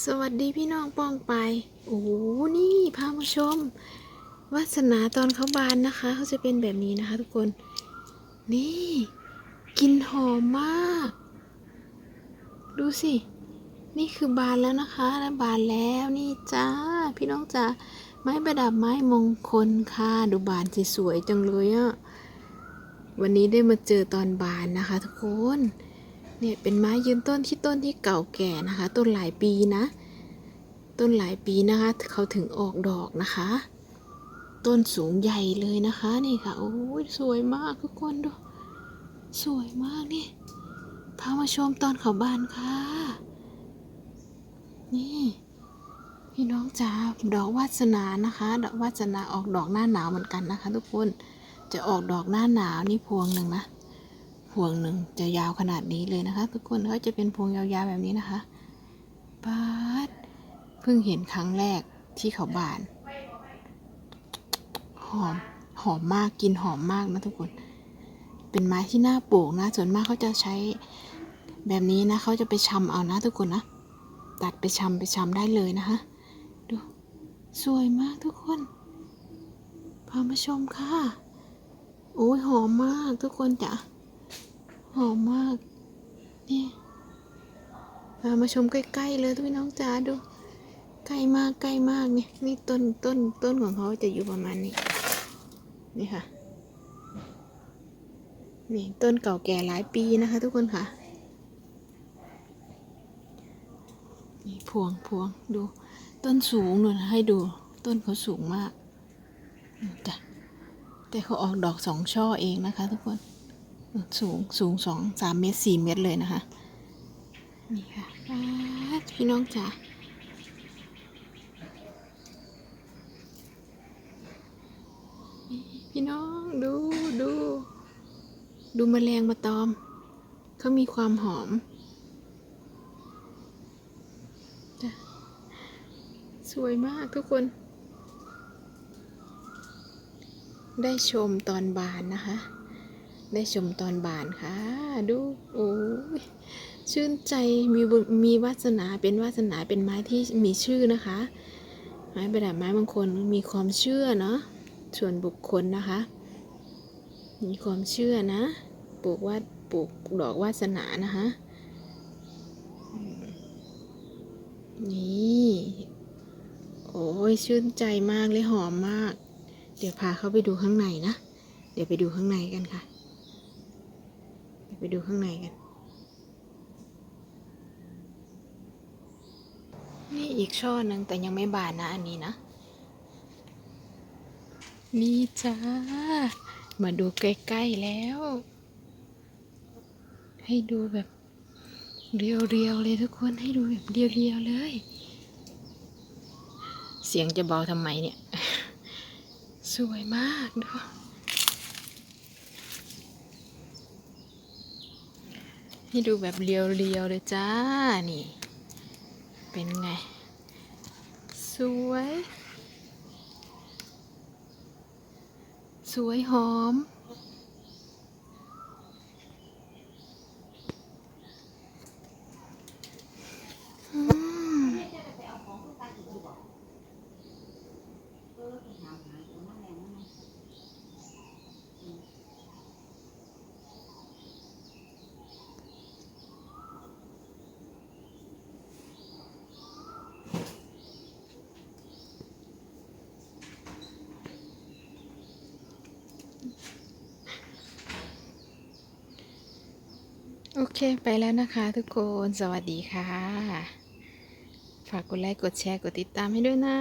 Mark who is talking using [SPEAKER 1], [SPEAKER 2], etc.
[SPEAKER 1] สวัสดีพี่น้องป้องไป โอ้โหนี่พามาชมวาสนาตอนเขาบานนะคะเขาจะเป็นแบบนี้นะคะทุกคน นี่กลินหอมมาก ดูสิ นี่คือบานแล้วนะคะแล้วบานแล้วนี่จ้า พี่น้องจ้าไม้ประดับไม้มงคลค่ะ ดูบานสวยๆจังเลยอะวันนี้ได้มาเจอตอนบานนะคะ ทุกคน เนี่ยเป็นไม้ยืนต้นที่ต้นที่เก่าแก่นะคะ ต้นหลายปีนะ ต้นหลายปีนะคะ เขาถึงออกดอกนะคะ ต้นสูงใหญ่เลยนะคะนี่ค่ะ โอ้ยสวยมากทุกคนดู สวยมากนี่ พามาชมตอนเขาบานค่ะ นี่พี่น้องจ๋าดอกวาสนานะคะ ดอกวาสนาออกดอกหน้าหนาวเหมือนกันนะคะ ทุกคนจะออกดอกหน้าหนาวนี่พวงหนึ่งนะ พวงหนึ่งจะยาวขนาดนี้เลยนะคะ ทุกคนเขาจะเป็นพวงยาวๆแบบนี้นะคะบาดเพิ่งเห็นครั้งแรกที่เขาบาน หอมหอมมากกินหอมมากนะทุกคน เป็นไม้ที่น่าปลูกนะ ส่วนมากเขาจะใช้แบบนี้นะเขาจะไปชำเอานะทุกคนนะ ตัดไปชำไปชำได้เลยนะคะดูสวยมากทุกคนพามาชมค่ะโอ้ยหอมมากทุกคนจ้ะ หอมมาก นี่พามาชมใกล้ๆเลยทุกน้องจ๋าดู ใกล้มากใกล้มากเนี่ยนี่ต้นต้นต้นของเขาจะอยู่ประมาณนี้ นี่ค่ะ นี่ต้นเก่าแก่หลายปีนะคะ ทุกคนค่ะ นี่พวงพวงดู ต้นสูงหน่อยให้ดู ต้นเขาสูงมากจ้ะแต่เขาออกดอกสองช่อเองนะคะ ทุกคน สูงสูงสองสามเมตรสี่เมตรเลยนะคะ นี่ค่ะพี่น้องจ๋าพี่น้องดูดู ดูมแมลงมาตอมเขามีความหอม สวยมากทุกคน ได้ชมตอนบานนะคะ ได้ชมตอนบานค่ะ ดูโอ้ยชื่นใจมีมีวาสนาเป็นวาสนาเป็นไม้ที่มีชื่อนะคะ ไม้ประดับไม้บางคนมีความเชื่อเนาะส่วนบุคคลนะคะ มีความเชื่อนะปลูกว่าปลูกดอกวาสนานะคะนี่ โอ้ยชื่นใจมากเลยหอมมาก เดี๋ยวพาเข้าไปดูข้างในนะ เดี๋ยวไปดูข้างในกันค่ะ ไปดูข้างในกัน นี่อีกช่อหนึ่งแต่ยังไม่บานนะอันนี้นะ นี่จ้า มาดูใกล้ๆแล้ว ให้ดูแบบเรียวๆเลยทุกคนให้ดูแบบเรียวๆเลย เสียงจะเบาทำไมเนี่ย สวยมากดู ให้ดูแบบเรียวๆเลยจ้า นี่ เป็นไง สวย สวยหอม อืม โอเคไปแล้วนะคะทุกคนสวัสดีค่ะ ฝากกดไลค์กดแชร์กดติดตามให้ด้วยนะ